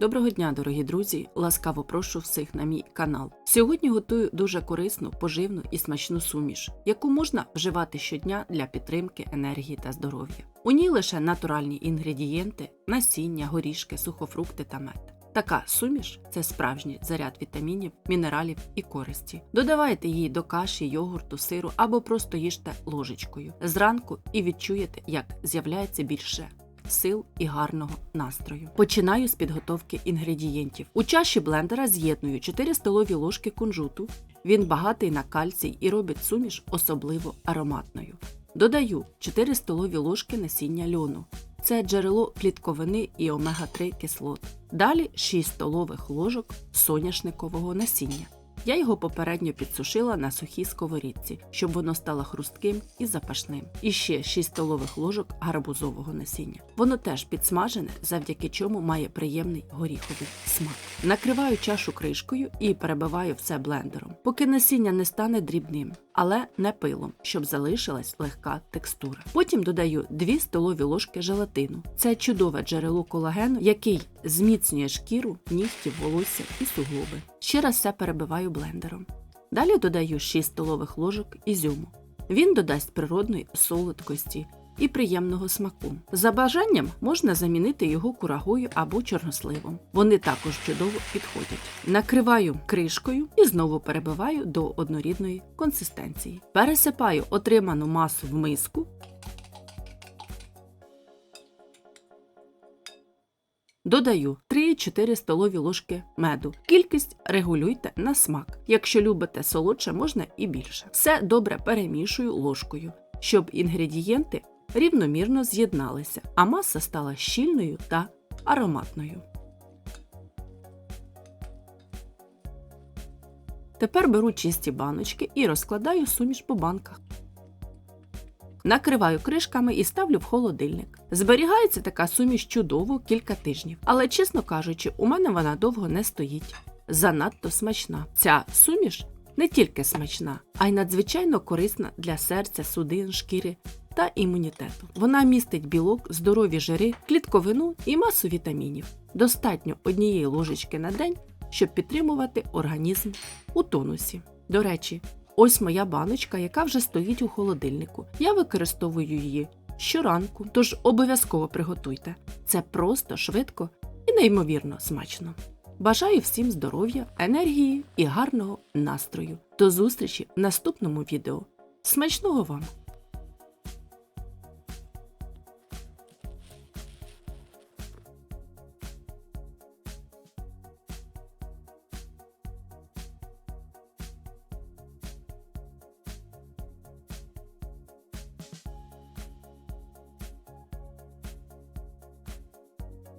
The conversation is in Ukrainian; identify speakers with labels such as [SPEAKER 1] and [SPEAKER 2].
[SPEAKER 1] Доброго дня, дорогі друзі! Ласкаво прошу всіх на мій канал. Сьогодні готую дуже корисну, поживну і смачну суміш, яку можна вживати щодня для підтримки енергії та здоров'я. У ній лише натуральні інгредієнти, насіння, горішки, сухофрукти та мед. Така суміш це справжній заряд вітамінів, мінералів і користі. Додавайте її до каші, йогурту, сиру або просто їжте ложечкою зранку і відчуєте, як з'являється більше сил і гарного настрою. Починаю з підготовки інгредієнтів. У чаші блендера з'єдную 4 столові ложки кунжуту. Він багатий на кальцій і робить суміш особливо ароматною. Додаю 4 столові ложки насіння льону. Це джерело клітковини і омега-3 кислот. Далі 6 столових ложок соняшникового насіння. Я його попередньо підсушила на сухій сковорідці, щоб воно стало хрустким і запашним. І ще 6 столових ложок гарбузового насіння. Воно теж підсмажене, завдяки чому має приємний горіховий смак. Накриваю чашу кришкою і перебиваю все блендером, поки насіння не стане дрібним, але не пилом, щоб залишилась легка текстура. Потім додаю 2 столові ложки желатину. Це чудове джерело колагену, який зміцнює шкіру, нігтів, волосся і суглоби. Ще раз все перебиваю блендером. Далі додаю 6 столових ложок ізюму. Він додасть природної солодкості і приємного смаку. За бажанням можна замінити його курагою або чорносливом. Вони також чудово підходять. Накриваю кришкою і знову перебиваю до однорідної консистенції. Пересипаю отриману масу в миску. Додаю 3-4 столові ложки меду. Кількість регулюйте на смак. Якщо любите солодше, можна і більше. Все добре перемішую ложкою, щоб інгредієнти рівномірно з'єдналися, а маса стала щільною та ароматною. Тепер беру чисті баночки і розкладаю суміш по банках. Накриваю кришками і ставлю в холодильник. Зберігається така суміш чудово кілька тижнів, але, чесно кажучи, у мене вона довго не стоїть. Занадто смачна. Ця суміш не тільки смачна, а й надзвичайно корисна для серця, судин, шкіри та імунітету. Вона містить білок, здорові жири, клітковину і масу вітамінів. Достатньо однієї ложечки на день, щоб підтримувати організм у тонусі. До речі, ось моя баночка, яка вже стоїть у холодильнику. Я використовую її щоранку, тож обов'язково приготуйте. Це просто швидко і неймовірно смачно. Бажаю всім здоров'я, енергії і гарного настрою. До зустрічі в наступному відео. Смачного вам!